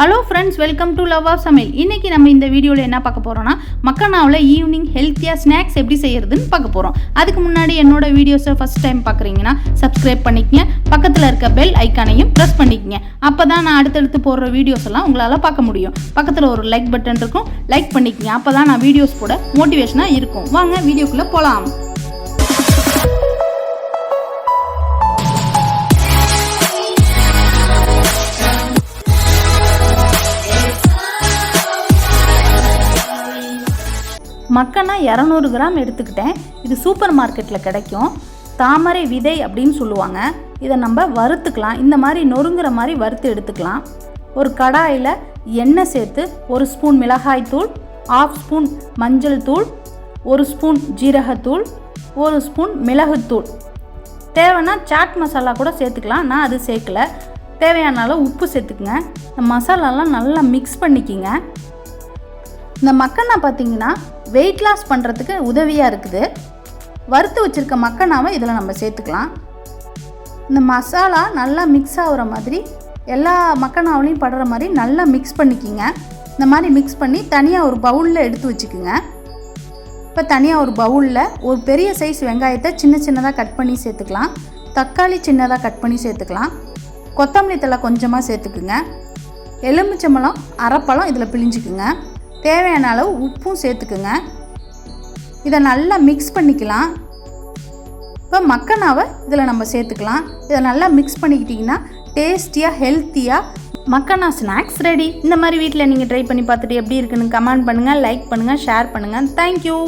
Hello friends welcome to love of சமையல் இன்னைக்கு நம்ம இந்த வீடியோவில் என்ன பார்க்க போகிறோம்னா மக்கனாவில் ஈவினிங் ஹெல்த்தியாக ஸ்நாக்ஸ் எப்படி செய்கிறதுன்னு பார்க்க போகிறோம் அதுக்கு முன்னாடி என்னோட வீடியோஸை ஃபஸ்ட் டைம் பார்க்குறீங்கன்னா சப்ஸ்கிரைப் பண்ணிக்கங்க. பக்கத்தில் இருக்க பெல் ஐக்கானையும் ப்ரெஸ் பண்ணிக்கங்க. அப்போ தான் நான் அடுத்தடுத்து போடுற வீடியோஸ் எல்லாம் உங்களால் பார்க்க முடியும். பக்கத்தில் ஒரு லைக் பட்டன் இருக்கும். லைக் பண்ணிக்கங்க. அப்போ தான் நான் வீடியோஸ் கூட மோட்டிவேஷனாக இருக்கும். வாங்க வீடியோக்குள்ளே போகலாம் மக்கனா இரநூறு கிராம் எடுத்துக்கிட்டேன். இது சூப்பர் மார்க்கெட்டில் கிடைக்கும். தாமரை விதை அப்படின்னு சொல்லுவாங்க. இதை நம்ம வறுத்துக்கலாம். இந்த மாதிரி நொறுங்குற மாதிரி வறுத்து எடுத்துக்கலாம். ஒரு கடாயில் எண்ணெய் சேர்த்து ஒரு ஸ்பூன் மிளகாய் தூள் ஆஃப் ஸ்பூன் மஞ்சள் தூள் ஒரு ஸ்பூன் ஜீரகத்தூள் ஒரு ஸ்பூன் மிளகுத்தூள் தேவைன்னா சாட் மசாலா கூட சேர்த்துக்கலாம். நான் அது சேர்க்கல. தேவையான அளவு உப்பு சேர்த்துக்குங்க. இந்த மசாலாலாம் நல்லா மிக்ஸ் பண்ணிக்கிங்க. இந்த மக்கனா பார்த்தீங்கன்னா வெயிட் லாஸ் பண்ணுறதுக்கு உதவியாக இருக்குது. வறுத்து வச்சுருக்க மக்கனாவை இதில் நம்ம சேர்த்துக்கலாம். இந்த மசாலா நல்லா மிக்ஸ் ஆகுற மாதிரி எல்லா மக்கனாவிலையும் படுற மாதிரி நல்லா மிக்ஸ் பண்ணிக்கிங்க. இந்த மாதிரி மிக்ஸ் பண்ணி தனியாக ஒரு பவுலில் எடுத்து வச்சுக்குங்க. இப்போ தனியாக ஒரு பவுலில் ஒரு பெரிய சைஸ் வெங்காயத்தை சின்ன சின்னதாக கட் பண்ணி சேர்த்துக்கலாம். தக்காளி சின்னதாக கட் பண்ணி சேர்த்துக்கலாம். கொத்தமல்லி தழை கொஞ்சமாக சேர்த்துக்குங்க. எலுமிச்சம்பழம் அரைப்பழம் இதில் பிழிஞ்சுக்குங்க. தேவையான அளவு உப்பும் சேர்த்துக்குங்க. இதை நல்லா மிக்ஸ் பண்ணிக்கலாம். இப்போ மக்கனாவை இதில் நம்ம சேர்த்துக்கலாம். இதை நல்லா மிக்ஸ் பண்ணிக்கிட்டிங்கன்னா டேஸ்டியாக ஹெல்த்தியாக மக்கனா ஸ்நாக்ஸ் ரெடி இந்த மாதிரி வீட்டில் நீங்கள் ட்ரை பண்ணி பார்த்துட்டு எப்படி இருக்குன்னு கமெண்ட் பண்ணுங்கள் லைக் பண்ணுங்கள் ஷேர் பண்ணுங்கள் தேங்க்யூ